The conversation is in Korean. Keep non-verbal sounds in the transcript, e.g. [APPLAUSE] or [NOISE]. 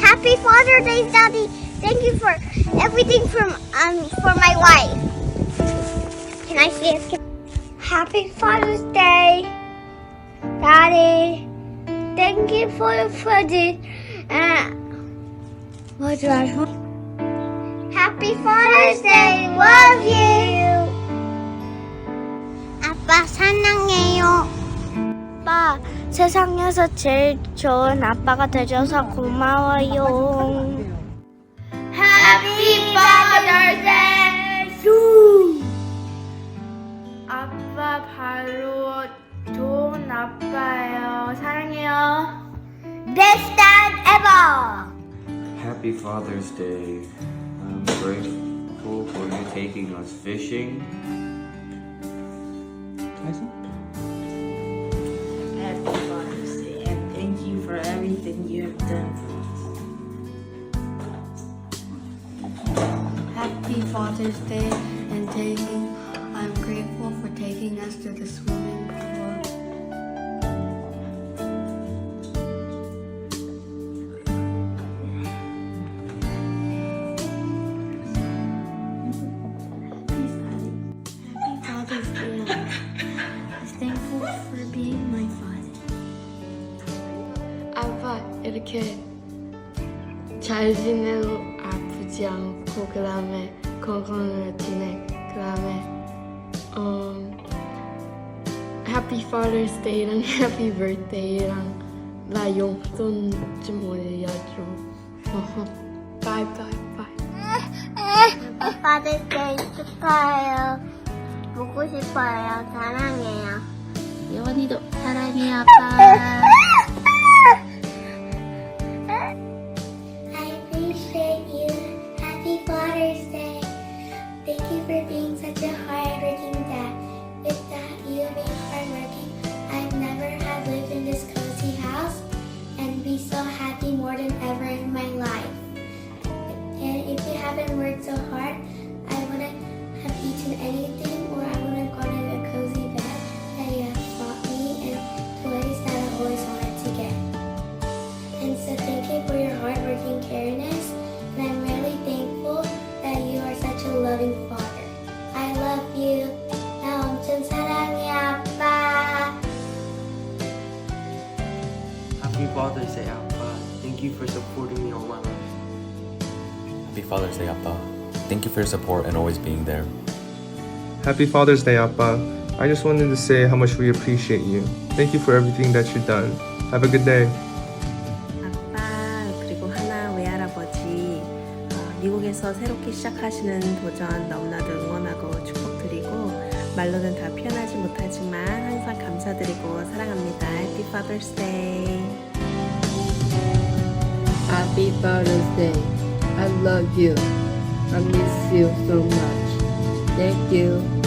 Happy Father's Day, Daddy. Thank you for everything from um for my wife. Can I say it? Happy Father's Day, Daddy. Thank you for for the uh, what do I? Happy Father's Day. Love you. 사랑해요. 아빠 세상에서 제일 좋은 아빠가 되줘서 고마워요. Happy Father's Day to 아빠 바로 좋은 아빠예요. 사랑해요. best dad ever. Happy Father's Day. I'm grateful for you taking us fishing. Happy Father's Day and taking I'm grateful for taking us to the swimming pool. Happy Father's Day. I'm [LAUGHS] thankful for being my 이렇게 잘 지내고 아프지 않고 그 다음에 건강을 지내 그 다음에 음 Happy Father's Day랑 [LAUGHS] Happy Birthday랑 나 용돈 좀 올려줘 바이 바이 Happy Father's Day 축하해요. 보고 싶어요. 사랑해요. 예원이도 사랑해 아빠. [LAUGHS] Happy Father's Day. Thank you for being such a hardworking dad. Without you being hardworking, I'd never have lived in this cozy house and be so happy more than ever in my life. And if you haven't worked so hard, I wouldn't have eaten anything Thank you for supporting me all my life. Happy Father's Day, Appa. Thank you for your support and always being there. Happy Father's Day, Appa. I just wanted to say how much we appreciate you. Thank you for everything that you've done. Have a good day. 아빠 그리고 하나 외할아버지 어, 미국에서 새롭게 시작하시는 도전 너무나도 응원하고 축복드리고 말로는 다 표현하지 못하지만 항상 감사드리고 사랑합니다. Happy Father's Day. Happy Father's Day. I love you. I miss you so much. Thank you.